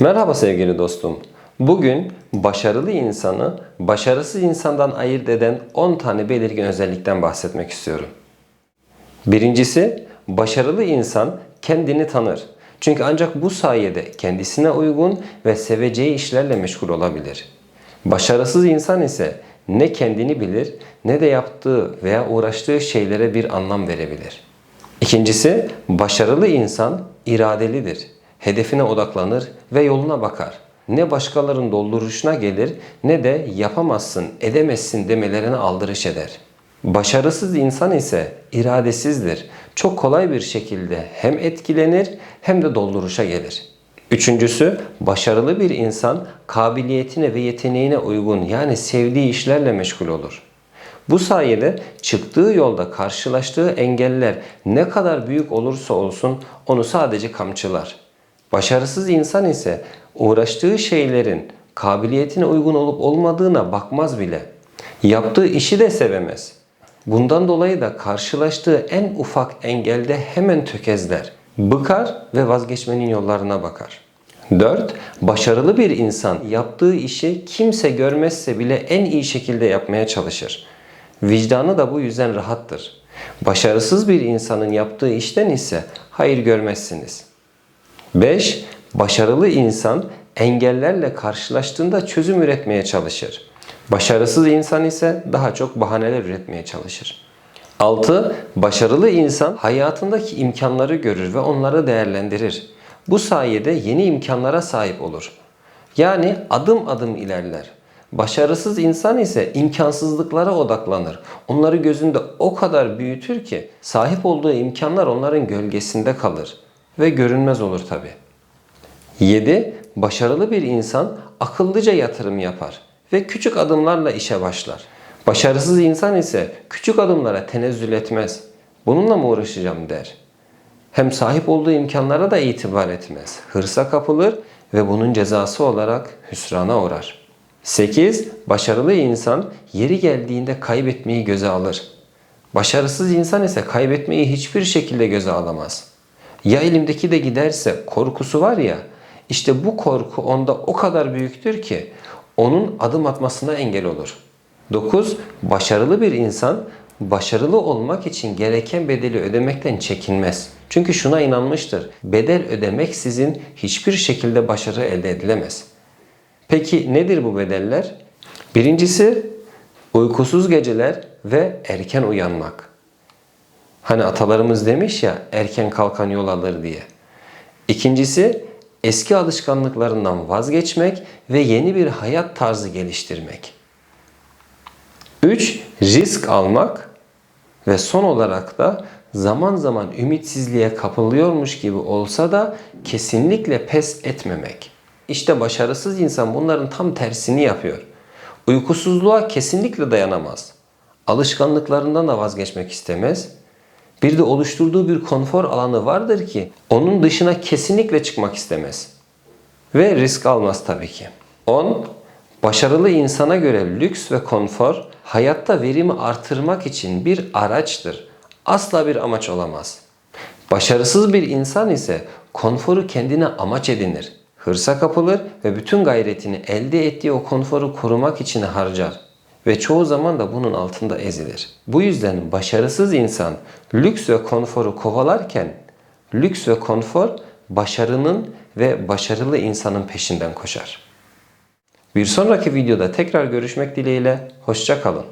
Merhaba sevgili dostum. Bugün başarılı insanı başarısız insandan ayırt eden 10 tane belirgin özellikten bahsetmek istiyorum. Birincisi, başarılı insan kendini tanır. Çünkü ancak bu sayede kendisine uygun ve seveceği işlerle meşgul olabilir. Başarısız insan ise ne kendini bilir ne de yaptığı veya uğraştığı şeylere bir anlam verebilir. İkincisi, başarılı insan iradelidir. Hedefine odaklanır ve yoluna bakar. Ne başkalarının dolduruşuna gelir ne de yapamazsın, edemezsin demelerine aldırış eder. Başarısız insan ise iradesizdir. Çok kolay bir şekilde hem etkilenir hem de dolduruşa gelir. Üçüncüsü, başarılı bir insan kabiliyetine ve yeteneğine uygun yani sevdiği işlerle meşgul olur. Bu sayede çıktığı yolda karşılaştığı engeller ne kadar büyük olursa olsun onu sadece kamçılar. Başarısız insan ise uğraştığı şeylerin kabiliyetine uygun olup olmadığına bakmaz bile. Yaptığı işi de sevemez. Bundan dolayı da karşılaştığı en ufak engelde hemen tökezler. Bıkar ve vazgeçmenin yollarına bakar. 4. Başarılı bir insan yaptığı işi kimse görmezse bile en iyi şekilde yapmaya çalışır. Vicdanı da bu yüzden rahattır. Başarısız bir insanın yaptığı işten ise hayır görmezsiniz. 5. Başarılı insan engellerle karşılaştığında çözüm üretmeye çalışır. Başarısız insan ise daha çok bahaneler üretmeye çalışır. 6. Başarılı insan hayatındaki imkanları görür ve onları değerlendirir. Bu sayede yeni imkanlara sahip olur. Yani adım adım ilerler. Başarısız insan ise imkansızlıklara odaklanır. Onları gözünde o kadar büyütür ki sahip olduğu imkanlar onların gölgesinde kalır ve görünmez olur tabi. 7. Başarılı bir insan akıllıca yatırım yapar ve küçük adımlarla işe başlar. Başarısız insan ise küçük adımlara tenezzül etmez. Bununla mı uğraşacağım der. Hem sahip olduğu imkanlara da itibar etmez. Hırsa kapılır ve bunun cezası olarak hüsrana uğrar. 8. Başarılı insan yeri geldiğinde kaybetmeyi göze alır. Başarısız insan ise kaybetmeyi hiçbir şekilde göze alamaz. Ya elimdeki de giderse korkusu var ya, işte bu korku onda o kadar büyüktür ki onun adım atmasına engel olur. 9. Başarılı bir insan başarılı olmak için gereken bedeli ödemekten çekinmez. Çünkü şuna inanmıştır. Bedel ödemek sizin hiçbir şekilde başarı elde edilemez. Peki nedir bu bedeller? Birincisi uykusuz geceler ve erken uyanmak. Hani atalarımız demiş ya erken kalkan yol alır diye. İkincisi eski alışkanlıklarından vazgeçmek ve yeni bir hayat tarzı geliştirmek. 3. Risk almak ve son olarak da zaman zaman ümitsizliğe kapılıyormuş gibi olsa da kesinlikle pes etmemek. İşte başarısız insan bunların tam tersini yapıyor. Uykusuzluğa kesinlikle dayanamaz. Alışkanlıklarından da vazgeçmek istemez. Bir de oluşturduğu bir konfor alanı vardır ki onun dışına kesinlikle çıkmak istemez. Ve risk almaz tabii ki. 10. Başarılı insana göre lüks ve konfor hayatta verimi artırmak için bir araçtır. Asla bir amaç olamaz. Başarısız bir insan ise konforu kendine amaç edinir. Hırsa kapılır ve bütün gayretini elde ettiği o konforu korumak için harcar ve çoğu zaman da bunun altında ezilir. Bu yüzden başarısız insan lüks ve konforu kovalarken lüks ve konfor başarının ve başarılı insanın peşinden koşar. Bir sonraki videoda tekrar görüşmek dileğiyle hoşça kalın.